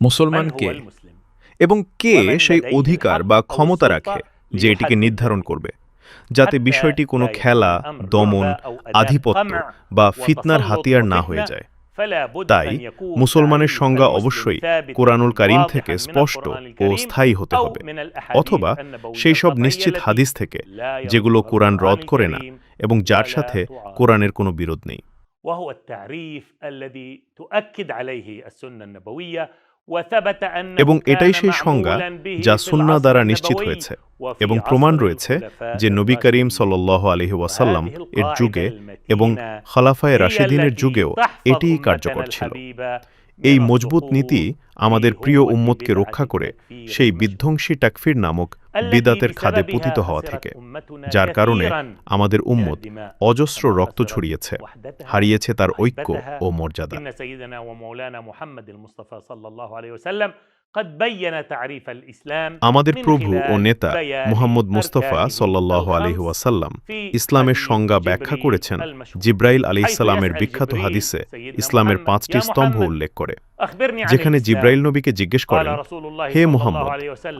মুসলমান من هو কে المسلم এবং কে সেই অধিকার বা ক্ষমতা রাখে যে এটিকে নির্ধারণ করবে যাতে বিষয়টি কোনো খেলা দমন আধিপত্য বা ফিতনার হাতিয়ার না হয়ে যায় তাই মুসলমানের সংজ্ঞা অবশ্যই কোরআনুল কারিম থেকে স্পষ্ট ও স্থায়ী হতে হবে অথবা সেই সব নিশ্চিত হাদিস থেকে যেগুলো কোরআন রদ করে না এবং যার সাথে কোরআনের কোনো বিরোধ নেই وهو التعريف الذي تؤكد عليه السنة النبوية وثبت أنه এবং এটাই সেই সংজ্ঞা যা সুন্না দ্বারা নিশ্চিত হয়েছে এবং প্রমাণ রয়েছে যে নবী করিম সাল আলহি ওয়াসাল্লাম এর যুগে এবং খালাফায় রাশেদিনের যুগেও এটিই কার্যকর ছিল। এই মজবুত নীতি আমাদের প্রিয় উম্মতকে রক্ষা করে সেই বিধ্বংসী টাকফির নামক বেদাতের খাদে পতিত হওয়া থেকে যার কারণে আমাদের উম্মত অজস্র রক্ত ছড়িয়েছে হারিয়েছে তার ঐক্য ও মর্যাদা। আমাদের প্রভু ও নেতা মোহাম্মদ মুস্তফা সাল্লাহ আলহি ইসলামের সংজ্ঞা ব্যাখ্যা করেছেন। জিব্রাইল আলি ইসলামের বিখ্যাত হাদিসে ইসলামের পাঁচটি স্তম্ভ উল্লেখ করে যেখানে জিব্রাইল নবীকে জিজ্ঞেস করেন হে মোহাম্মদ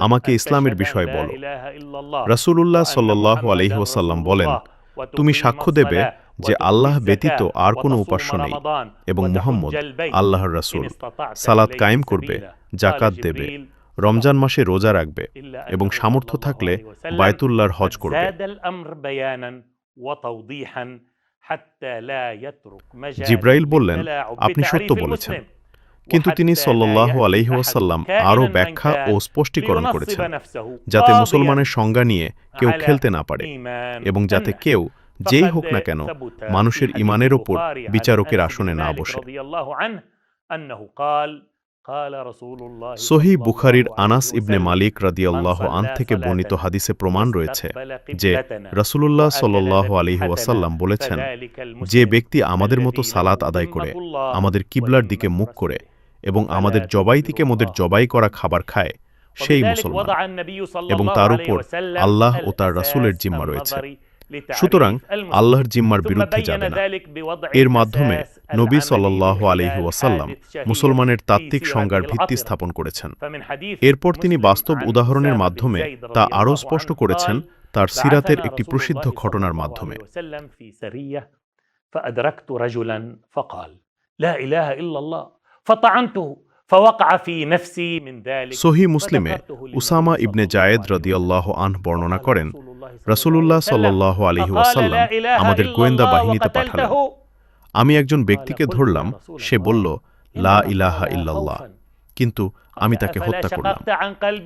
আমাকে ইসলামের বিষয় বল। রসুল্লাহ সাল্লাহ আলহি বলেন তুমি সাক্ষ্য দেবে যে আল্লাহ ব্যতীত আর কোনো উপাস্য নেই এবং মোহাম্মদ আল্লাহর রাসুল সালাত কায়েম করবে জাকাত দেবে রমজান মাসে রোজা রাখবে এবং সামর্থ্য থাকলে বায়তুল্লাহর হজ করবে। জিব্রাইল বললেন আপনি সত্য বলেছেন। কিন্তু তিনি সল্লাহ আলহিহাসাল্লাম আরও ব্যাখ্যা ও স্পষ্টীকরণ করেছেন যাতে মুসলমানের সংজ্ঞা নিয়ে কেউ খেলতে না পারে এবং যাতে কেউ যেই হোক না কেন মানুষের ইমানের ওপর বিচারকের আসনে না বসে। সহি বুখারির আনাস ইবনে মালিক রাদিয়াল্লাহ আন থেকে বর্ণিত হাদিসে প্রমাণ রয়েছে যে রসুল্লাহ সাল আলী ওয়াসাল্লাম বলেছেন যে ব্যক্তি আমাদের মতো সালাত আদায় করে আমাদের কিবলার দিকে মুখ করে এবং আমাদের জবাই থেকে মোদের জবাই করা খাবার খায় সেই মুসলমান। এবং তার উপর আল্লাহ ও তার রাসুলের জিম্মা রয়েছে। সুতরাং المسلم। আল্লাহর জিম্মার ثم বিরুদ্ধে بين যাবে না ذلك بوضع এর মাধ্যমে الأساس নবী العملي সাল্লাহ من আলহি خلال ওয়াসাল্লাম حادث شهير মুসলমানের في তাত্ত্বিক سيرته সংজ্ঞার ভিত্তি العطرة। স্থাপন করেছেন فمن حديث এরপর তিনি مسلم বাস্তব عن উদাহরণের أسامة بن মাধ্যমে زيد তা رضي আরও الله স্পষ্ট عنه করেছেন قال তার সিরাতের بعثنا একটি رسول প্রসিদ্ধ الله صلى ঘটনার الله মাধ্যমে عليه وسلم في سرية فأدركت رجلا فقال لا إله إلا الله فطعنته সহি মুসলিমে উসামা ইবনে জায়েদ আল্লাহ আনহ বর্ণনা করেন রসুল্লাহ সাল আলহি ওয়াসাল্লাম আমাদের গোয়েন্দা বাহিনীতে পাঠাল আমি একজন ব্যক্তিকে ধরলাম সে বলল লা ইলাহা ইল্লাল্লাহ। কিন্তু আমি তাকে হত্যা করলাম।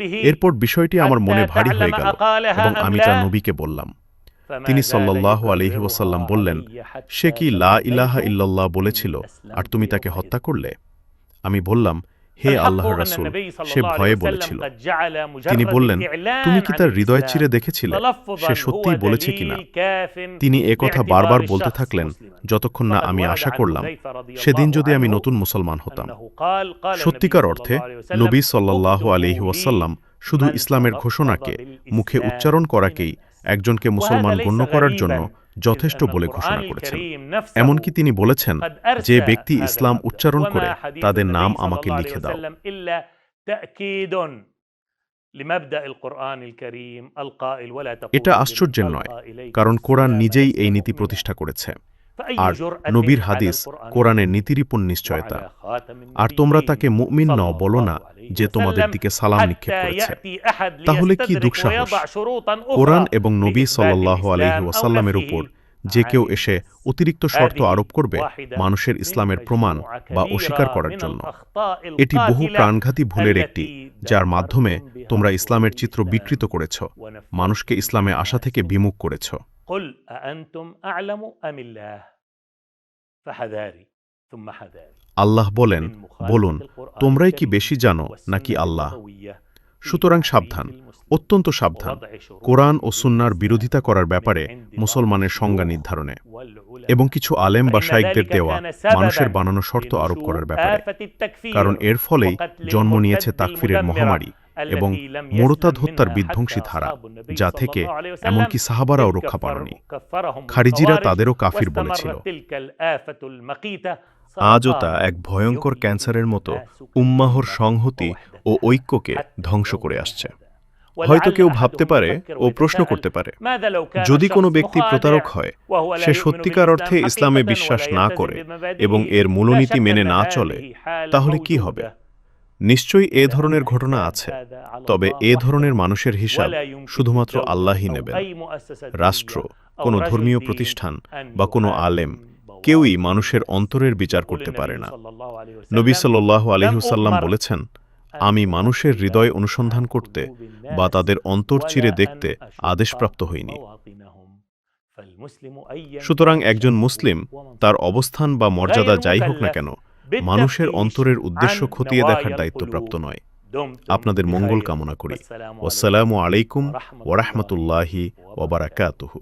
এরপর বিষয়টি আমার মনে ভারী হয়ে গেল এবং আমি তার নবীকে বললাম। তিনি সাল্লাহ আলহি ওয়াসাল্লাম বললেন সে কি লা ইলাহা ইল্লাল্লাহ বলেছিল আর তুমি তাকে হত্যা করলে? আমি বললাম হে আল্লাহ রাসুল সে ভয়ে বলেছিল। তিনি বললেন তুমি কি তার হৃদয় চিরে দেখেছিলে? সে সত্যিই বলেছে কিনা? তিনি কথা বারবার বলতে থাকলেন যতক্ষণ না আমি আশা করলাম সেদিন যদি আমি নতুন মুসলমান হতাম। সত্যিকার অর্থে নবী সাল্লাহ আলিহি ওয়াসাল্লাম শুধু ইসলামের ঘোষণাকে মুখে উচ্চারণ করাকেই একজনকে মুসলমান গণ্য করার জন্য যথেষ্ট বলে ঘোষণা করেছেন। এমনকি তিনি বলেছেন যে ব্যক্তি ইসলাম উচ্চারণ করে তাদের নাম আমাকে লিখে দাও। এটা আশ্চর্যের নয় কারণ কোরআন নিজেই এই নীতি প্রতিষ্ঠা করেছে। আর নবীর হাদিস কোরআনের নীতিরিপুণ নিশ্চয়তা আর তোমরা তাকে মুমিন নও বলো না যে তোমাদের দিকে সালাম নিক্ষেপ করেছে। তাহলে কি দুঃসাহস কোরআন এবং নবী সাল আলহি ওয়াসাল্লামের উপর যে কেউ এসে অতিরিক্ত শর্ত আরোপ করবে মানুষের ইসলামের প্রমাণ বা অস্বীকার করার জন্য। এটি বহু প্রাণঘাতী ভুলের একটি যার মাধ্যমে তোমরা ইসলামের চিত্র বিকৃত করেছ। মানুষকে ইসলামে আসা থেকে বিমুখ করেছ। قل أأنتم أعلم أم الله فحذاري ثم حذاري আল্লাহ বলেন من مخالفة বলুন القرآن তোমরাই কি الكريم বেশি জানো নাকি والسنة আল্লাহ النبوية في সুতরাং تعريف সাবধান المسلم অত্যন্ত সাবধান ووضع شروط কোরআন ও حدود সুন্নার الإسلام বিরোধিতা করার ব্যাপারে من عند মুসলমানের بعض সংজ্ঞা الشيوخ নির্ধারণে والعلماء এবং কিছু আলেম বা فإن শাইকদের ذلك দেওয়া كان سبباً মানুষের বানানো শর্ত আরোপ لنشوء করার ব্যাপারে آفة التكفير কারণ এর ফলেই وقتل জন্ম নিয়েছে المرتد তাকফিরের المدمرة মহামারী এবং মোরতাদ হত্যার বিধ্বংসী ধারা যা থেকে এমনকি সাহাবারাও রক্ষা পাননি। খারিজিরা তাদেরও কাফির বলেছিল। আজও তা এক ভয়ঙ্কর ক্যান্সারের মতো উম্মাহর সংহতি ও ঐক্যকে ধ্বংস করে আসছে। হয়তো কেউ ভাবতে পারে ও প্রশ্ন করতে পারে যদি কোনো ব্যক্তি প্রতারক হয় সে সত্যিকার অর্থে ইসলামে বিশ্বাস না করে এবং এর মূলনীতি মেনে না চলে তাহলে কি হবে? নিশ্চয়ই এ ধরনের ঘটনা আছে। তবে এ ধরনের মানুষের হিসাব শুধুমাত্র আল্লাহই নেবেন। রাষ্ট্র, কোনো ধর্মীয় প্রতিষ্ঠান বা কোনো আলেম, কেউই মানুষের অন্তরের বিচার করতে পারে না। নবী সাল্লাহ আলহিউসাল্লাম বলেছেন, আমি মানুষের হৃদয় অনুসন্ধান করতে বা তাদের অন্তর চিরে দেখতে আদেশপ্রাপ্ত হইনি। সুতরাং একজন মুসলিম তার অবস্থান বা মর্যাদা যাই হোক না কেন মানুষের অন্তরের উদ্দেশ্য খতিয়ে দেখার দায়িত্বপ্রাপ্ত নয়। আপনাদের মঙ্গল কামনা করি। আসসালামু আলাইকুম ওরহমতুল্লাহি ওবারাকাতুহু